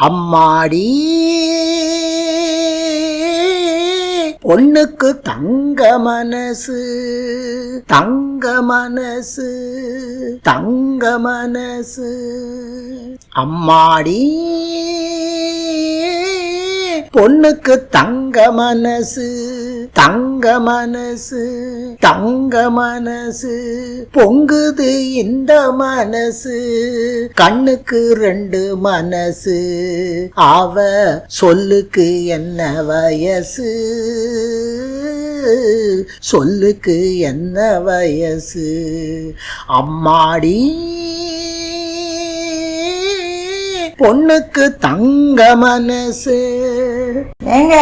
அம்மாடி. பொண்ணுக்கு தங்க மனசு தங்க மனசு தங்க மனசு. அம்மாடி. பொண்ணுக்கு தங்க மனசு தங்க மனசு தங்க மனசு. பொங்குது இந்த மனசு கண்ணுக்கு ரெண்டு மனசு. அவ சொல்லுக்கு என்ன வயசு? சொல்லுக்கு என்ன வயசு? அம்மாடி பொண்ணுக்கு தங்க மனசு. ஏங்க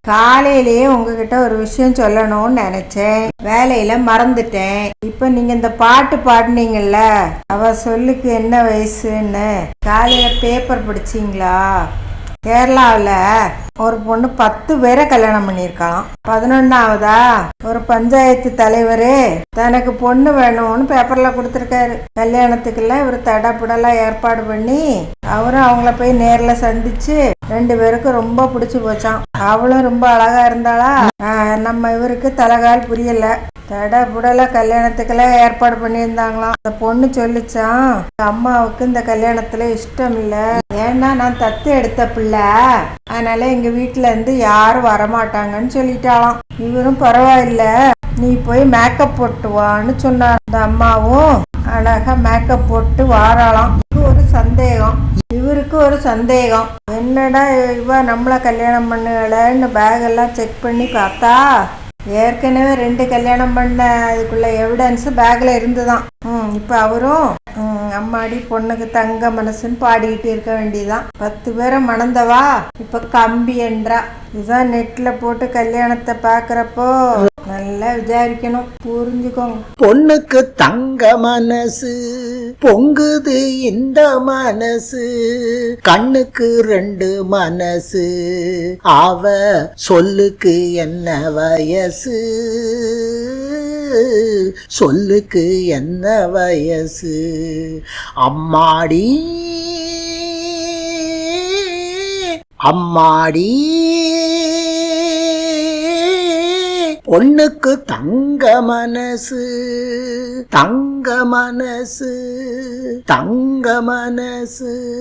காலையிலேயே உங்ககிட்ட ஒரு விஷயம் சொல்லணும்னு நினைச்சேன். வேலையில மறந்துட்டேன். இப்ப நீங்க இந்த பாட்டு பாடினீங்கல்ல அவ சொல்லுக்கு என்ன வயசுன்னு. காலையில பேப்பர் படிச்சீங்களா? கேரளாவில் ஒரு பொண்ணு பத்து பேரை கல்யாணம் பண்ணியிருக்கான். பதினொன்னாவதா? ஒரு பஞ்சாயத்து தலைவர் தனக்கு பொண்ணு வேணும்னு பேப்பரில் கொடுத்துருக்காரு. கல்யாணத்துக்கெல்லாம் இவர் தடப்படலாம் ஏற்பாடு பண்ணி அவரும் அவங்கள போய் நேரில் சந்திச்சு ரெண்டு பேருக்கும் ரொம்ப பிடிச்சி போச்சான் அவளும் ரொம்ப அழகா இருந்தாளா? நம்ம இவருக்கு தலைகால் புரியல. தட புடல கல்யாணத்துக்கெல்லாம் ஏற்பாடு பண்ணியிருந்தாங்களாம். அந்த பொண்ணு சொல்லிச்சான் அம்மாவுக்கு இந்த கல்யாணத்துல இஷ்டம் இல்லை. ஏன்னா நான் தத்து எடுத்த பிள்ளை. அதனால எங்க வீட்டுல இருந்து யாரும் வரமாட்டாங்கன்னு சொல்லிட்டாளாம். இவரும் பரவாயில்ல. நீ போய் மேக்கப் போட்டு வான்னு சொன்னார் அந்த அம்மாவும் அழகா மேக்கப் போட்டு வாராளாம். இது ஒரு சந்தேகம். ஒரு சந்தேகம். என்னடா இவ நம்மள கல்யாணம் பண்ணுங்களேன்னு பேக் எல்லாம் செக் பண்ணி பார்த்தா? ஏற்கனவே ரெண்டு கல்யாணம் பண்ண அதுக்குள்ள எவிடன்ஸ் பேக்கில் இருந்துதான். ம் இப்போ அவரும் அம்மாடி பொண்ணுக்கு தங்க மனசுன்னு பாடிக்கிட்டு இருக்க வேண்டியதுதான் பத்து பேரை மணந்தவா? இப்போ கம்பி என்றா. இதுதான் நெட்டில் போட்டு கல்யாணத்தை பார்க்குறப்போ நல்லா விசாரிக்கணும். புரிஞ்சுக்கோங்க. பொண்ணுக்கு தங்க மனசு பொங்குது இந்த மனசு கண்ணுக்கு ரெண்டு மனசு அவ சொல்லுக்கு என்ன வயசு சொல்லுக்கு என்ன வயசு அம்மாடி அம்மாடி. பொண்ணுக்கு தங்க மனசு தங்க மனசு தங்க மனசு.